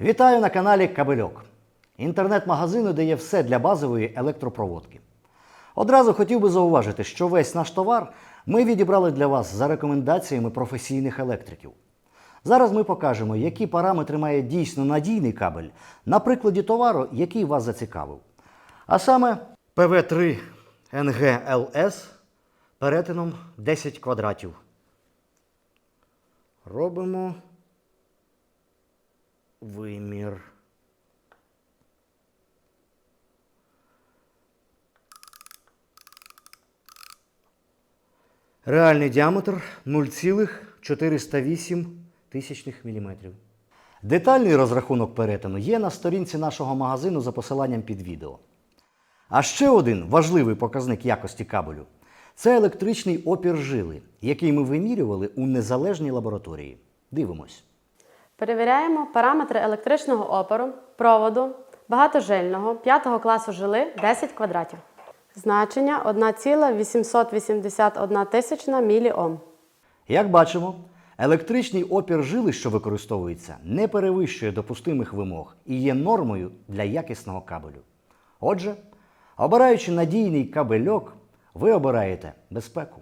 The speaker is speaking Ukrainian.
Вітаю на каналі Кабельок, інтернет-магазину, де є все для базової електропроводки. Одразу хотів би зауважити, що весь наш товар ми відібрали для вас за рекомендаціями професійних електриків. Зараз ми покажемо, які параметри має дійсно надійний кабель на прикладі товару, який вас зацікавив. А саме ПВ3 НГЛС перетином 10 квадратів. Робимо вимір. Реальний діаметр 0,408 тисячних міліметрів. Детальний розрахунок перетину є на сторінці нашого магазину за посиланням під відео. А ще один важливий показник якості кабелю це електричний опір жили, який ми вимірювали у незалежній лабораторії. Дивимось. Перевіряємо параметри електричного опору, проводу, багатожильного 5 класу жили 10 квадратів. Значення 1,881 тисячна міліом. Як бачимо, електричний опір жили, що використовується, не перевищує допустимих вимог і є нормою для якісного кабелю. Отже, обираючи надійний кабельок, ви обираєте безпеку.